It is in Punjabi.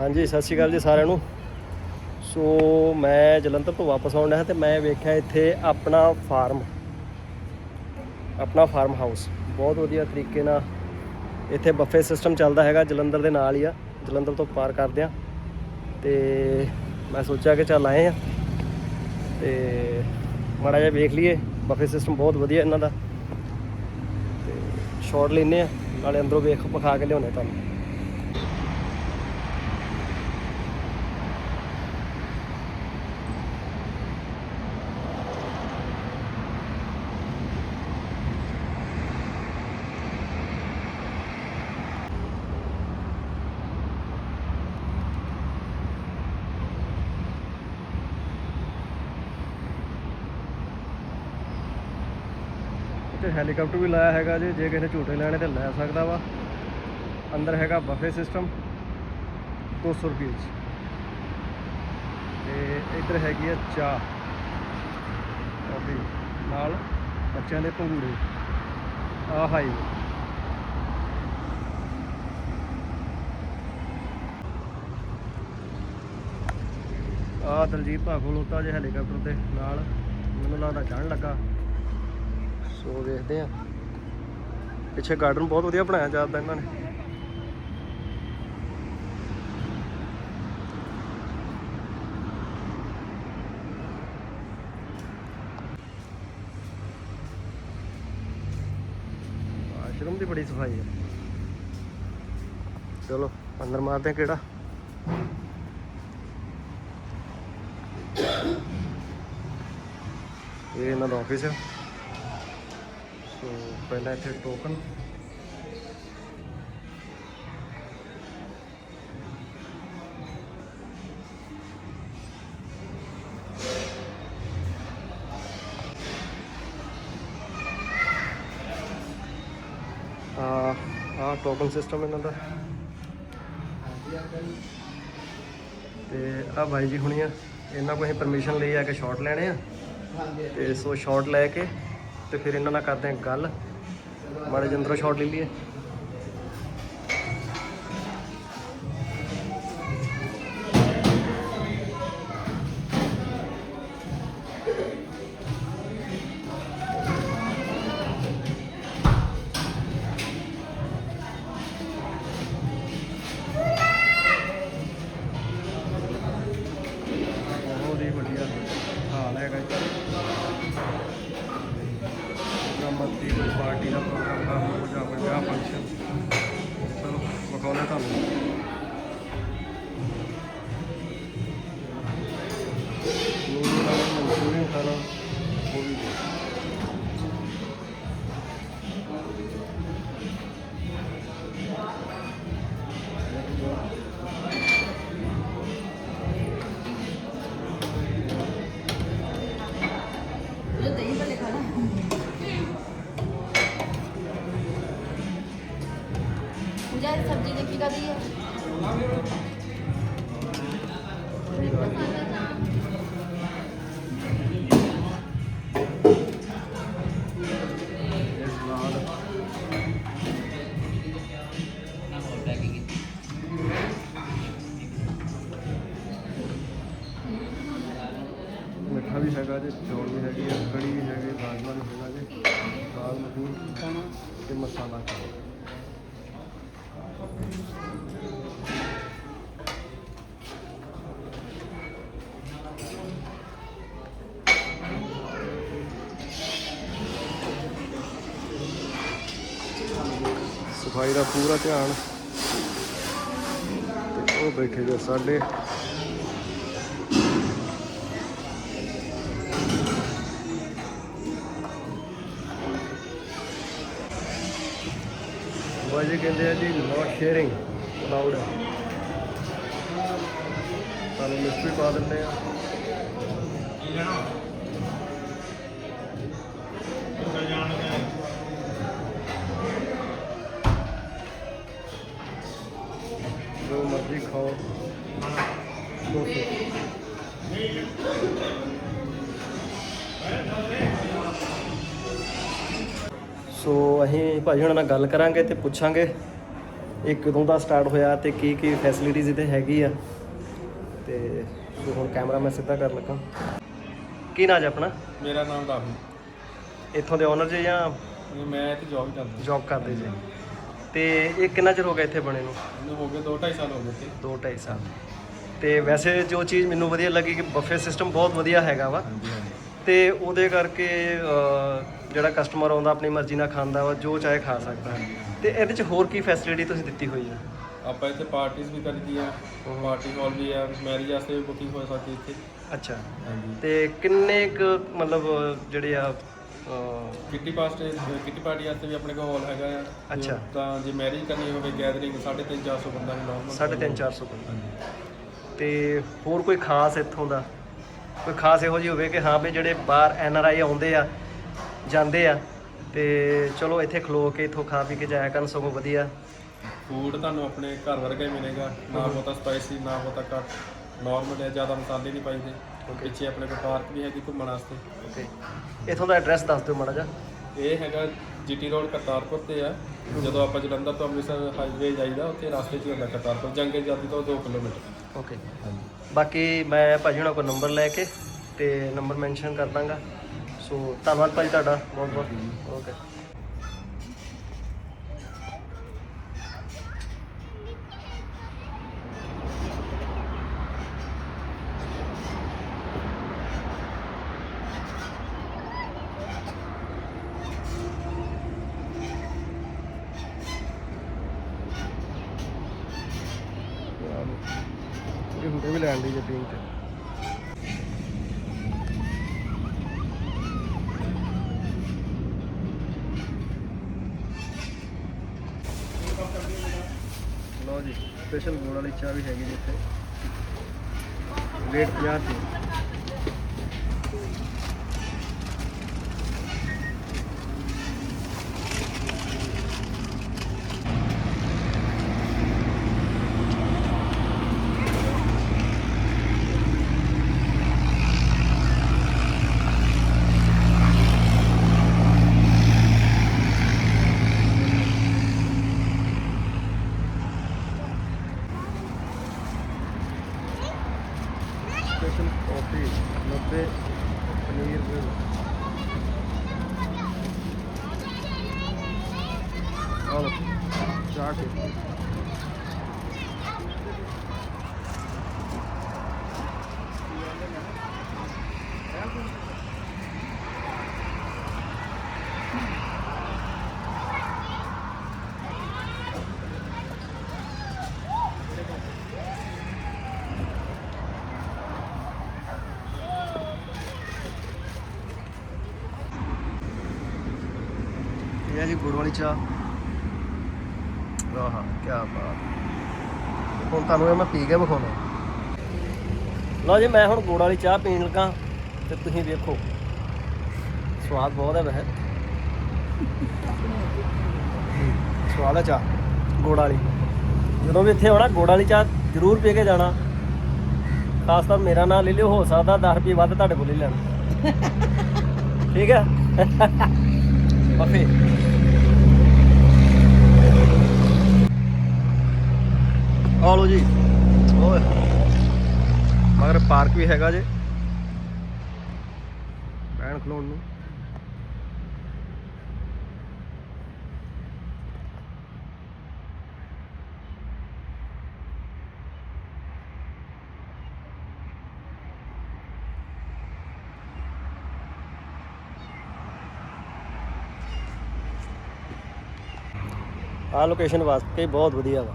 ਹਾਂਜੀ, ਸਤਿ ਸ਼੍ਰੀ ਅਕਾਲ ਜੀ ਸਾਰਿਆਂ ਨੂੰ। ਸੋ ਮੈਂ ਜਲੰਧਰ ਤੋਂ ਵਾਪਸ ਆਉਣ ਡਿਆ ਤੇ ਮੈਂ ਵੇਖਿਆ ਇੱਥੇ ਆਪਣਾ ਫਾਰਮ ਆਪਣਾ ਫਾਰਮ ਹਾਊਸ। ਬਹੁਤ ਵਧੀਆ ਤਰੀਕੇ ਨਾਲ ਇੱਥੇ ਬੱਫੇ ਸਿਸਟਮ ਚੱਲਦਾ ਹੈਗਾ, ਜਲੰਧਰ ਦੇ ਨਾਲ ਹੀ ਆ, ਜਲੰਧਰ ਤੋਂ ਪਾਰ ਕਰਦੇ ਆ। ਤੇ ਮੈਂ ਸੋਚਿਆ ਕਿ ਚੱਲ ਆਏ ਆ। ਤੇ ਮਾੜਾ ਜਿਹਾ ਵੇਖ ਲਈਏ, ਬੱਫੇ ਸਿਸਟਮ ਬਹੁਤ ਵਧੀਆ ਇਹਨਾਂ ਦਾ। ਤੇ ਸ਼ਾਰਟ ਲੈਨੇ ਆ, ਨਾਲੇ ਅੰਦਰੋਂ ਵੇਖ ਪਖਾ ਕੇ ਲਿਆਉਣੇ ਤੁਹਾਨੂੰ। ਇੱਥੇ ਹੈਲੀਕਾਪਟਰ ਵੀ ਲਾਇਆ ਹੈਗਾ ਜੇ। ਜੇ ਕਿਸੇ ਨੇ ਝੂਟੇ ਲੈਣੇ ਤੇ ਲੈ ਸਕਦਾ ਵਾ। ਅੰਦਰ ਹੈਗਾ ਬਫੇ ਸਿਸਟਮ 200 ਰੁਪਏ 'ਚ। ਤੇ ਇੱਧਰ ਹੈਗੀ ਆ ਚਾਹ। ਕਾਫੀ ਨਾਲ ਬੱਚਿਆਂ ਦੇ ਪੰਗੂੜੇ ਆ ਹਾਈ ਆ ਦਲਜੀਤ ਭਾ ਖਲੋਤਾ ਜੇ ਹੈਲੀਕਾਪਟਰ ਤੇ ਨਾਲ। ਮੈਨੂੰ ਲੱਗਦਾ ਜਾਣ ਲੱਗਾ। ਸੋ ਵੇਖਦੇ ਆ। ਪਿੱਛੇ ਗਾਰਡਨ ਬਹੁਤ ਵਧੀਆ ਬਣਾਇਆ ਜਾਂਦਾ ਇਹਨਾਂ ਨੇ। ਆਸ਼ਰਮ ਦੀ ਬੜੀ ਸਫ਼ਾਈ ਹੈ ਚਲੋ, ਅੰਦਰ ਮਾਰਦੇ ਆ ਕਿਹੜਾ। ਇਹ ਇਹਨਾਂ ਦਾ ਆਫਿਸ ਹੈ ਸੋ ਪਹਿਲਾਂ ਇੱਥੇ ਟੋਕਨ ਆ ਆ ਟੋਕਨ ਸਿਸਟਮ ਇਹਨਾਂ ਦਾ। ਤੇ ਆ ਬਾਈ ਜੀ ਹੁਣੀ ਆ ਇਹਨਾਂ ਕੋਲ ਅਸੀਂ ਪਰਮਿਸ਼ਨ ਲਈ ਆ ਕੇ ਸ਼ਾਟ ਲੈਣੇ ਆ। ਤੇ ਸੋ ਸ਼ਾਟ ਲੈ ਕੇ ਤੇ ਫਿਰ ਇਹਨਾਂ ਨਾਲ ਕਰਦੇ ਆ ਗੱਲ। ਮਾੜੇ ਜਿੰਦਰੋਂ ਅੰਦਰੋਂ ਸ਼ਾਟ ਲੈ ਲਈਏ। ਸਰ ਉਹ ਵੀ ਸਬਜ਼ੀ ਦੇਖੀ ਕਦੀ ਹੈ? ਜੀ ਚੌਲ ਵੀ ਹੈਗੇ ਆ, ਕੜੀ ਵੀ ਹੈਗੇ ਰਾਜਮਾ ਵੀ ਹੈਗਾ ਜੀ। ਦਾਲ ਮਖਣੀ ਤੇ ਮਸਾਲਾ। ਚਾਵਲ ਸਫ਼ਾਈ ਦਾ ਪੂਰਾ ਧਿਆਨ। ਤੇ ਉਹ ਬੈਠੇ ਜੋ ਸਾਡੇ ਬਾਜੀ ਕਹਿੰਦੇ ਆ ਜੀ ਨੋਟ ਸ਼ੇਅਰਿੰਗ ਅਲਾਉਡ ਹੈ ਸਾਨੂੰ ਮਿਸਟਰੀ ਪਾ ਦਿੰਦੇ ਆ। ਸੋ ਅਸੀਂ ਭਾਜੀ ਹੁਣਾਂ ਨਾਲ ਗੱਲ ਕਰਾਂਗੇ ਤੇ ਪੁੱਛਾਂਗੇ ਇਹ ਕਦੋਂ ਦਾ ਸਟਾਰਟ ਹੋਇਆ ਤੇ ਕੀ ਕੀ ਫੈਸਿਲਿਟੀਜ਼ ਇੱਥੇ ਹੈਗੀ ਆ। ਤੇ ਸੋ ਹੁਣ ਕੈਮਰਾ ਮੈਂ ਸਿੱਧਾ ਕਰ ਲੱਗਾ। ਕੀ ਨਾਂ ਜੀ ਆਪਣਾ? ਮੇਰਾ ਨਾਮ ਰਾਹੁਲ। ਇੱਥੋਂ ਦੇ ਓਨਰ ਜੀ ਜਾਂ ਮੈਂ ਇੱਥੇ ਜੌਬ ਕਰਦਾ। ਜੌਬ ਕਰਦੇ ਜੀ? ਤੇ ਇਹ ਕਿੰਨਾ ਚਿਰ ਹੋ ਗਿਆ ਇੱਥੇ ਬਣੇ ਨੂੰ? ਮੈਨੂੰ ਹੋ ਗਏ 2.5 ਸਾਲ ਹੋ ਗਏ ਤੇ 2.5 ਸਾਲ। ਤੇ ਵੈਸੇ ਜੋ ਚੀਜ਼ ਮੈਨੂੰ ਵਧੀਆ ਲੱਗੀ ਕਿ ਬਫੇ ਸਿਸਟਮ ਬਹੁਤ ਵਧੀਆ ਹੈਗਾ ਵਾ। ਹਾਂਜੀ ਹਾਂਜੀ। ਤੇ ਉਹਦੇ ਕਰਕੇ ਅਹ, ਜਿਹੜਾ ਕਸਟਮਰ ਆਉਂਦਾ ਆਪਣੀ ਮਰਜ਼ੀ ਨਾਲ ਖਾਂਦਾ ਵਾ ਜੋ ਚਾਹੇ ਖਾ ਸਕਦਾ। ਹੈ ਤੇ ਇਹਦੇ ਚ ਹੋਰ ਕੀ ਫੈਸਿਲਿਟੀ ਤੁਸੀਂ ਦਿੱਤੀ ਹੋਈ ਹੈ ਆਪਾਂ ਇੱਥੇ ਪਾਰਟੀਆਂ ਵੀ ਕਰੀਦੀ ਆ ਪਾਰਟੀ ਹਾਲ ਵੀ ਆ ਮੈਰਿਜ ਵਾਸਤੇ ਵੀ ਬੁਕਿੰਗ ਹੋ ਸਕਦੀ ਇੱਥੇ। ਅੱਛਾ। ਹਾਂਜੀ। ਤੇ ਕਿੰਨੇ ਕੁ ਮਤਲਬ ਜਿਹੜੇ ਆ ਕਿੱਟੀ ਪਾਸਟੇ ਕਿੱਟੀ ਪਾਰਟੀ ਵਾਸਤੇ ਵੀ ਆਪਣੇ ਕੋਲ ਹਾਲ ਹੈਗਾ ਆ। ਅੱਛਾ। ਤਾਂ ਜੇ ਮੈਰਿਜ ਕਰਨੀ ਹੋਵੇ ਗੈਦਰਿੰਗ 3.5 400 ਬੰਦਾ ਵੀ ਨਾਰਮਲ 3.5 400 ਕੋਲ ਹਾਂਜੀ। ਤੇ ਹੋਰ ਕੋਈ ਖਾਸ ਇੱਥੋਂ ਦਾ? ਕੋਈ ਖਾਸ ਇਹੋ ਜਿਹੀ ਹੋਵੇ ਕਿ ਹਾਂ ਵੀ ਜਿਹੜੇ ਬਾਹਰ ਐਨ ਆਰ ਆਈ ਆਉਂਦੇ ਆ ਜਾਂਦੇ ਆ। ਤੇ ਚਲੋ ਇੱਥੇ ਖਲੋ ਕੇ ਇੱਥੋਂ ਖਾ ਪੀ ਕੇ ਜਾਇਆ ਕਰਨ ਸਗੋਂ ਵਧੀਆ। ਫੂਡ ਤੁਹਾਨੂੰ ਆਪਣੇ ਘਰ ਵਰਗਾ ਹੀ ਮਿਲੇਗਾ। ਨਾ ਬਹੁਤਾ ਸਪਾਈਸੀ ਨਾ ਬਹੁਤਾ ਘੱਟ। ਨਾਰਮਲ ਹੈ ਜ਼ਿਆਦਾ ਮਸਾਲੇ ਨਹੀਂ ਪਾਈਦੇ। ਪਿੱਛੇ ਆਪਣੇ ਕੋਲ ਪਾਰਕ ਵੀ ਹੈਗੀ ਘੁੰਮਣ ਵਾਸਤੇ। ਓਕੇ ਇੱਥੋਂ ਦਾ ਐਡਰੈਸ ਦੱਸ ਦਿਓ ਮਾੜਾ ਜਿਹਾ। ਇਹ ਹੈਗਾ ਜੀਟੀ ਰੋਡ ਕਰਤਾਰਪੁਰ ਤੇ ਆ। ਜਦੋਂ ਆਪਾਂ ਜਲੰਧਰ ਤੋਂ ਅੰਮ੍ਰਿਤਸਰ ਹਾਈਵੇ ਜਾਈਦਾ ਉੱਥੇ ਰਸਤੇ 'ਚ ਹੀ ਹੁੰਦਾ ਕਰਤਾਰਪੁਰ। ਜੰਗੇ ਜਾਤੀ ਤੋਂ 2 ਕਿਲੋਮੀਟਰ। ਓਕੇ ਹਾਂਜੀ। ਬਾਕੀ ਮੈਂ ਭਾਜੀ ਹੁਣਾਂ ਕੋਲ ਨੰਬਰ ਲੈ ਕੇ ਤੇ ਨੰਬਰ ਮੈਂਸ਼ਨ ਕਰ ਦਾਂਗਾ। ਸੋ ਧੰਨਵਾਦ ਭਾਜੀ ਤੁਹਾਡਾ ਬਹੁਤ ਬਹੁਤ। ਓਕੇ। ਇਹ ਹੁੰਦੇ ਵੀ ਲੈਣ ਦੀ ਜੱਪੀਂ ਤੇ ਲਓ ਜੀ ਸਪੈਸ਼ਲ ਗੋਲ ਵਾਲੀ ਚਾਹ ਵੀ ਹੈਗੀ ਜੀ ਇੱਥੇ। ਰੇਟ 50 ਦੀ ਸਪੈਸ਼ਲ ਕਾਫੀ 90 ਪਨੀਰ ਦੇ ਆਲੋ ਚਾਹ ਕੇ ਇਹ ਹੈ ਜੀ ਗੁੜ ਵਾਲੀ ਚਾਹ ਆਹਾ ਕੀ ਬਾਤ। ਹੁਣ ਤੁਹਾਨੂੰ ਇਹ ਮੈਂ ਪੀ ਕੇ ਵਿਖਾਉਣਾ। ਲਓ ਜੀ, ਮੈਂ ਹੁਣ ਗੁੜ ਵਾਲੀ ਚਾਹ ਪੀਣ ਲੱਗਾ, ਤੇ ਤੁਸੀਂ ਵੇਖੋ। ਸਵਾਦ ਬਹੁਤ ਹੈ ਵੈਸੇ। ਸਵਾਦ ਹੈ ਚਾਹ, ਗੁੜ ਵਾਲੀ। ਜਦੋਂ ਵੀ ਇੱਥੇ ਆਉਣਾ, ਗੁੜ ਵਾਲੀ ਚਾਹ ਜ਼ਰੂਰ ਪੀ ਕੇ ਜਾਣਾ। ਖਾਸ ਤਾਂ ਮੇਰਾ ਨਾਂ ਲੈ ਲਿਓ, ਹੋ ਸਕਦਾ 10 ਰੁਪਏ ਵੱਧ ਤੁਹਾਡੇ ਕੋਲ ਹੀ ਲੈਣ। ਠੀਕ ਹੈ? ਬੱਫੇ ਆ ਲੋ ਜੀ। ਓਏ। ਮਗਰ ਪਾਰਕ ਵੀ ਹੈਗਾ ਜੇ। ਬੈਣ ਖਲੋਣ ਨੂੰ। ਆ ਲੋਕੇਸ਼ਨ ਵਾਸਤੇ ਬਹੁਤ ਵਧੀਆ ਵਾ।